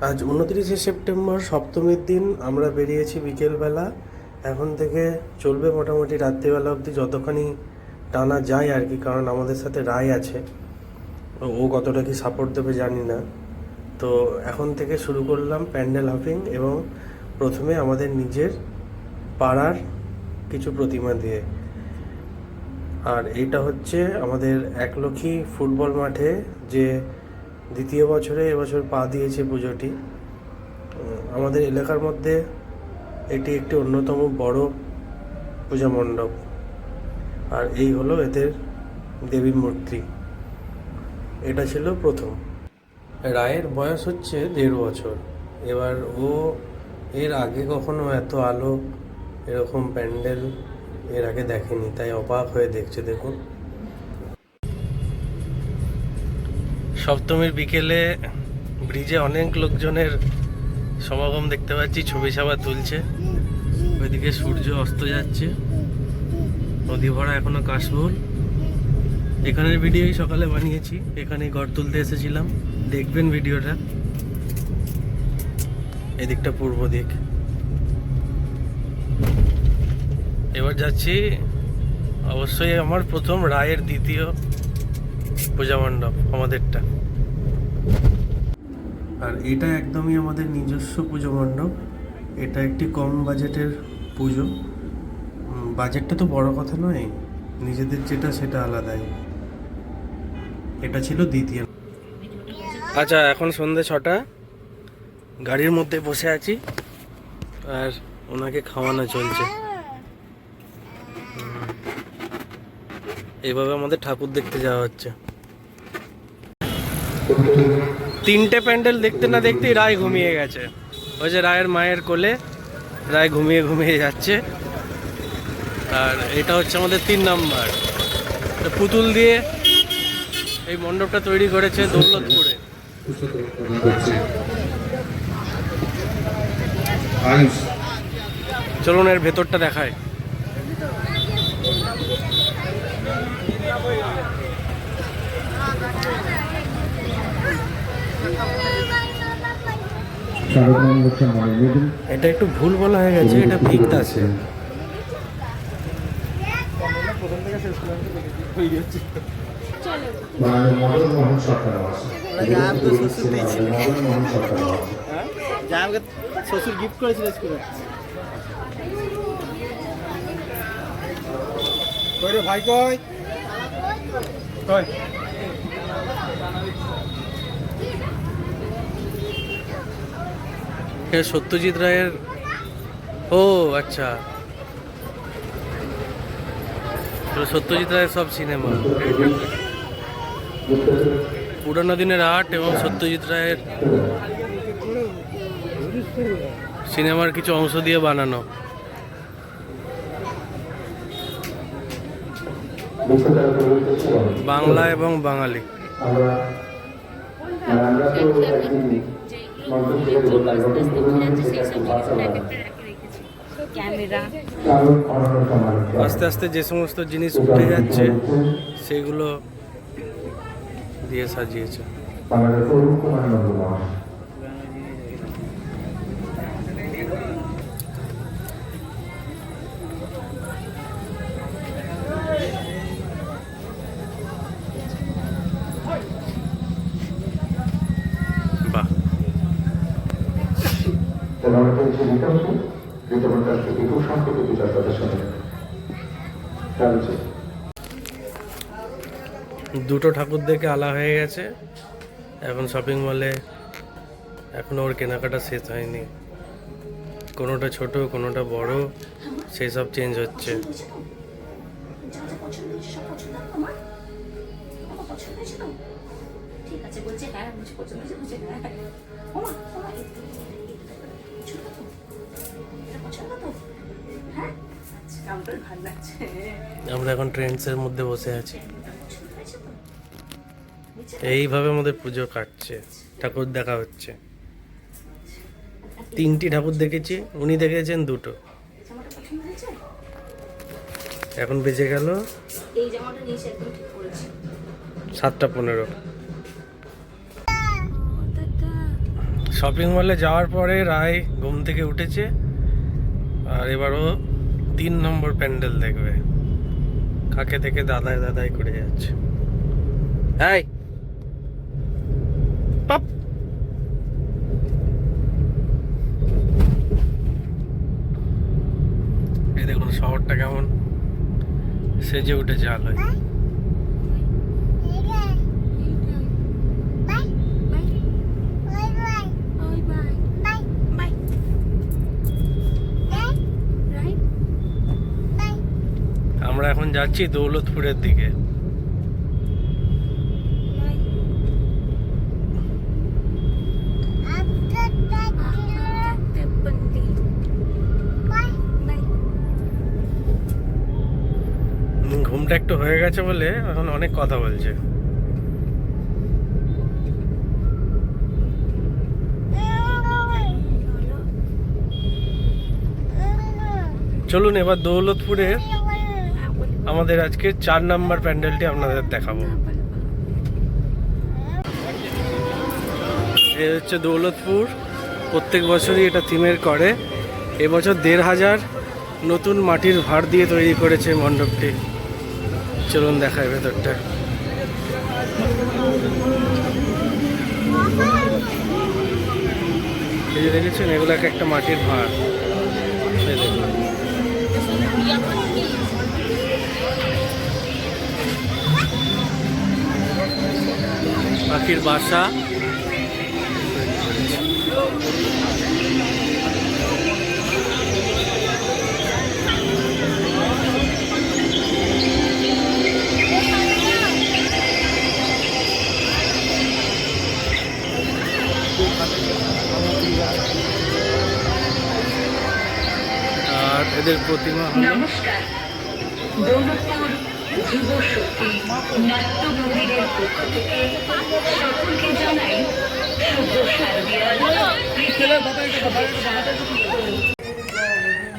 আজ উনত্রিশে সেপ্টেম্বর সপ্তমীর দিন আমরা বেরিয়েছি বিকেলবেলা। এখন থেকে চলবে মোটামুটি রাত্রিবেলা অবধি, যতখানি টানা যায় আর কি, কারণ আমাদের সাথে রায় আছে। ও- কতটা কি সাপোর্ট দেবে জানি না। তো এখন থেকে শুরু করলাম প্যান্ডেল হপিং এবং প্রথমে আমাদের নিজের পাড়ার কিছু প্রতিমা দিয়ে। আর এটা হচ্ছে আমাদের একলক্ষী ফুটবল মাঠে যে দ্বিতীয় বছরে এবছর পা দিয়েছে পুজোটি। আমাদের এলাকার মধ্যে এটি একটি অন্যতম বড় পূজা মণ্ডপ। আর এই হলো এদের দেবী মূর্তি। এটা ছিল প্রথম। রায়ের বয়স হচ্ছে দেড় বছর। এবার ও এর আগে কখনো এত আলো এরকম প্যান্ডেল এর আগে দেখেনি, তাই অবাক হয়ে দেখছে, দেখুন। সপ্তমীর বিকেলে ব্রিজে অনেক লোকজনের সমাগম দেখতে পাচ্ছি, ছবি ছাপা তুলছে। ওইদিকে সূর্য অস্ত যাচ্ছে। নদী ভরা এখনও কাশফুল এখানের ভিডিওই সকালে বানিয়েছি এখানে ঘর তুলতে এসেছিলাম। দেখবেন ভিডিওটা। এদিকটা পূর্ব দিক। এবার যাচ্ছি, অবশ্যই আমার প্রথম রায়ের দ্বিতীয় পূজা মণ্ডপ আমাদেরটা। আর এটা একদমই আমাদের নিজস্ব পুজো মণ্ডপ এটা একটি কম বাজেটের পুজো। বাজেটটা তো বড় কথা নয় নিজেদের যেটা সেটা আলাদাই। এটা ছিল দ্বিতীয়। আচ্ছা এখন সন্ধে ছটা। গাড়ির মধ্যে বসে আছি আর ওনাকে খাওয়ানো চলছে। এভাবে আমাদের ঠাকুর দেখতে যাওয়া হচ্ছে। তিনটে প্যান্ডেল দেখতে না দেখতেই রায় ঘুমিয়ে গেছে। ওই যে রায়ের মায়ের কোলে রায় ঘুমিয়ে ঘুমিয়ে যাচ্ছে। আর এটা হচ্ছে আমাদের তিন নাম্বার। পুতুল দিয়ে এই মণ্ডপটা তৈরি করেছে দৌলতপুরে। চলুন এর ভেতরটা দেখায় এটা একটু ভুল বলা হয়ে গেছে, এটা ভিক্ত আছে। শ্বশুর গিফট করেছিল স্কুলে ভাই কই কই এটা সত্যজিৎ রায়ের ও আচ্ছা। সত্যজিৎ রায়ের সব সিনেমা। পুরানো দিনের আর্ট এবং সত্যজিৎ রায়ের সিনেমার কিছু অংশ দিয়ে বানানো। বাংলা এবং বাঙালি। আমরা তো আস্তে আস্তে যে সমস্ত জিনিস উঠে যাচ্ছে সেগুলো দিয়ে সাজিয়েছে। ঋতমের কাছ থেকে খুব সংক্ষেপে বিচার তাদের সাথে চালছে দুটো ঠাকুর দেখে আলা হয়ে গেছে। এখন শপিং মলে এখনও ওর কেনাকাটা শেষ হয়নি। কোনোটা ছোট কোনোটা বড় সেই সব চেঞ্জ হচ্ছে। ঠিক আছে বলছে হ্যাঁ পছন্দ হয়েছে বলছে হ্যাঁ আমার লাগছে আমরা এখন ট্রেন্ডসের মধ্যে বসে আছি। এইভাবে আমাদের পুজো কাটছে ঠাকুর দেখা হচ্ছে। তিনটি ঠাকুর দেখেছি উনি দেখেছেন দুটো। এখন বেজে গেল সাতটা পনেরো। শপিং মলে যাওয়ার পরে রায় ঘুম থেকে উঠেছে আর এবারও তিন নম্বর প্যান্ডেল দেখবে। কাকে থেকে দাদায় দাদাই করে যাচ্ছে। এই! এই দেখুন, শহরটা কেমন? সেজে উঠেছে আলোয়। আমরা এখন যাচ্ছি দৌলতপুরের দিকে। ঘুমটা একটু হয়ে গেছে বলে এখন অনেক কথা বলছে। চলুন এবার দৌলতপুরের আমাদের আজকে চার নাম্বার প্যান্ডেলটি আপনাদের দেখাবো। এ হচ্ছে দৌলতপুর। প্রত্যেক বছরই এটা থিমের করে। এবছর দেড় হাজার নতুন মাটির ভাড় দিয়ে তৈরি করেছে মণ্ডপটি। চলুন দেখায় ভেতরটা। দেখেছেন এগুলো একটা মাটির ভাড় পাখির বাসা। আর এদের প্রতিমা নমস্কার। পক্ষ থেকে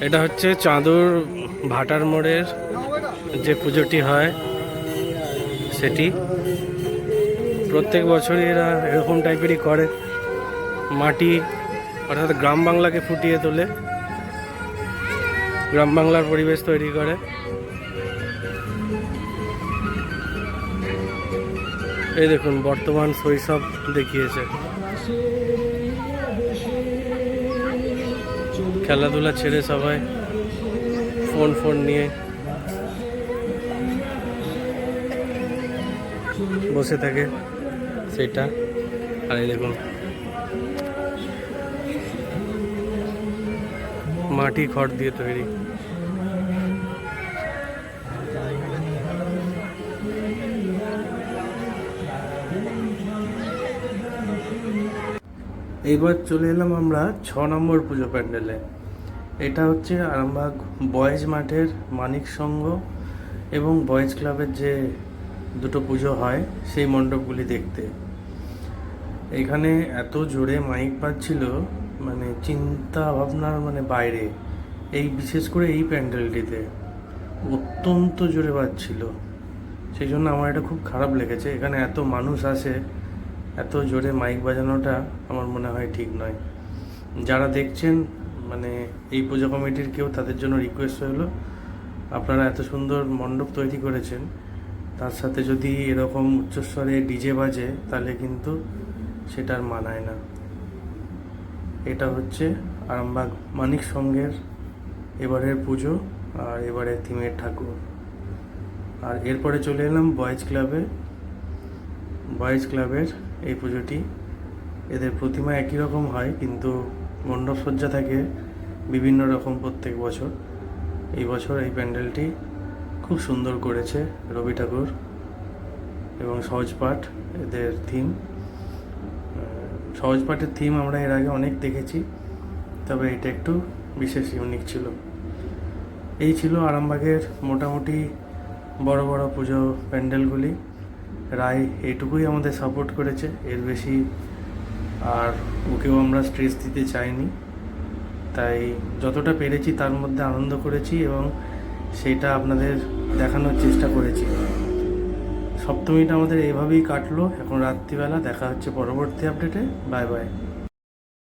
এটা হচ্ছে চাঁদুর ভাটার মোড়ের যে পুজোটি হয় সেটি। প্রত্যেক বছরই এরা এরকম টাইপেরই করে। মাটি, অর্থাৎ গ্রাম বাংলাকে ফুটিয়ে তোলে। গ্রাম বাংলার পরিবেশ তৈরি করে। এই দেখুন, বর্তমান শৈশব দেখিয়েছে। খেলাধুলা ছেড়ে সবাই ফোন ফোন নিয়ে বসে থাকে, সেটা। আর এই দেখুন, মাটি খড় দিয়ে তৈরি। এইবার চলে এলাম আমরা ছ নম্বর পুজো প্যান্ডেলে। এটা হচ্ছে আরামবাগ বয়েজ মাঠের মানিক সংঘ এবং বয়েজ ক্লাবের যে দুটো পুজো হয়, সেই মণ্ডপগুলি দেখতে। এখানে এত জোরে মাইক বাজছিল মানে চিন্তা ভাবনার মানে বাইরে। এই বিশেষ করে এই প্যান্ডেলটিতে অত্যন্ত জোরে বাজছিল। সেই জন্য আমার এটা খুব খারাপ লেগেছে। এখানে এত মানুষ আসে, এত জোরে মাইক বাজানোটা আমার মনে হয় ঠিক নয়। যারা দেখছেন মানে এই পুজো কমিটির কেউ তাদের জন্য রিকোয়েস্ট হলো। আপনারা এত সুন্দর মণ্ডপ তৈরি করেছেন, তার সাথে যদি এরকম উচ্চস্বরে ডিজে বাজে, তাহলে কিন্তু সেটার মানায় না। এটা হচ্ছে আরামবাগ মানিক সঙ্গের এবারের পুজো আর এবারের থিমের ঠাকুর। আর এরপরে চলে এলাম বয়েজ ক্লাবে বয়েজ ক্লাবের এই পুজোটি, এদের প্রতিমা একই রকম হয়, কিন্তু মণ্ডপ সজ্জা থাকে বিভিন্ন রকম প্রত্যেক বছর। এই বছর এই প্যান্ডেলটি খুব সুন্দর করেছে রবি ঠাকুর এবং সহজপাঠ এদের থিম সহজপাঠের থিম আমরা এর আগে অনেক দেখেছি, তবে এটা একটু বিশেষ ইউনিক ছিল। এই ছিল আরামবাগের মোটামুটি বড় বড় পুজো প্যান্ডেলগুলি। রায় এটুকুই আমাদের সাপোর্ট করেছে, এর বেশি আর ওকেও আমরা স্ট্রেস দিতে চাইনি। তাই যতটা পেরেছি তার মধ্যে আনন্দ করেছি এবং সেটা আপনাদের দেখানোর চেষ্টা করেছি। সপ্তমীটা আমাদের এইভাবেই কাটলো। এখন রাত্রিবেলা দেখা হচ্ছে পরবর্তী আপডেটে বাই বাই